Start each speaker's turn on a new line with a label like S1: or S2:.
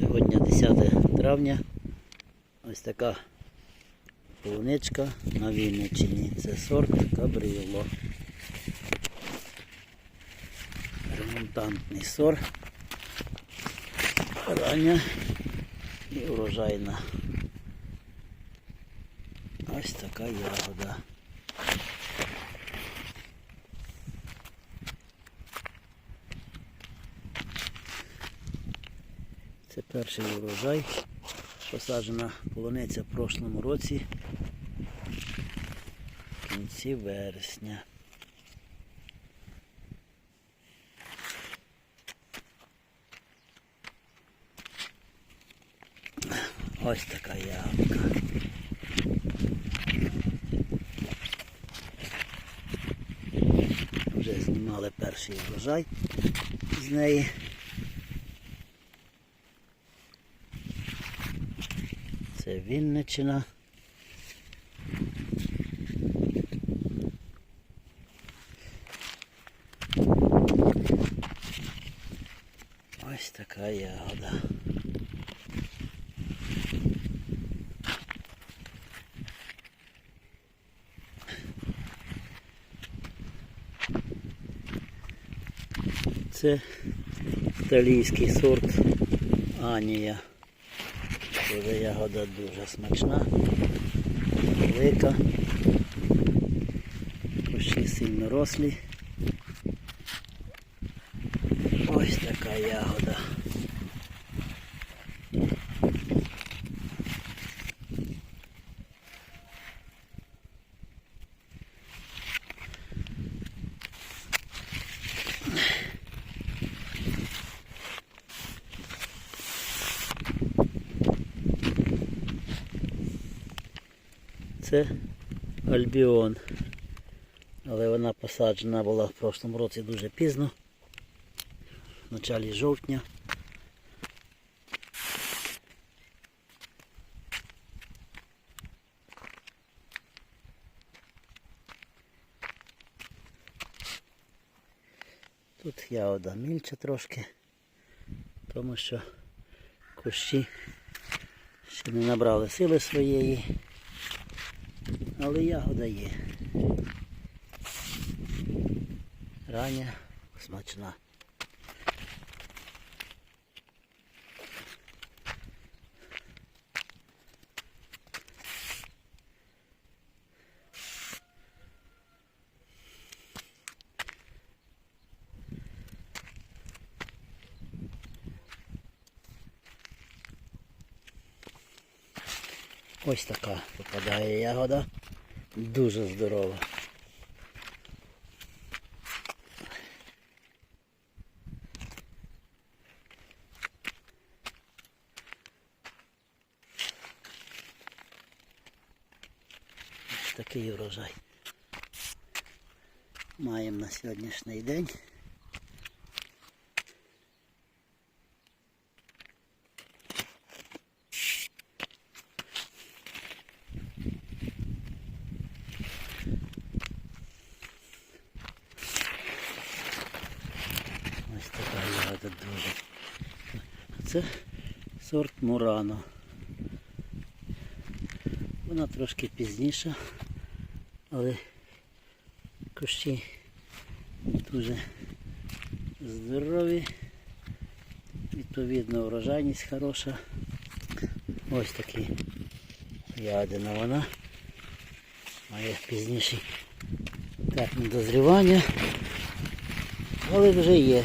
S1: Сьогодні 10 травня. Ось така полуничка на Вінниччині. Це сорт Кабріло. Ремонтантний сорт. Рання і урожайна. Ось така ягода. Це перший урожай. Посаджена полуниця в прошлому році. В кінці вересня. Ось така ягодка. Вже знімали перший врожай з неї. Це Вінниччина. Ось така ягода. Це італійський сорт Анія. Буде ягода дуже смачна, велика, кущі сильно рослі. Ось така ягода. Це Альбіон. Але вона посаджена була в прошлому році дуже пізно. В началі жовтня. Тут ягода мільча трошки, тому що кущі ще не набрали сили своєї. Але ягода є. Рання, смачна. Ось така попадає ягода. Дуже здорова. Такий урожай. Маємо на сьогоднішній день. Ось така дуже. Це сорт Мурано. Вона трошки пізніша, але кущі дуже здорові. Відповідно урожайність хороша. Ось такі ягодина вона. Має пізніший термін дозрівання. Але вже є.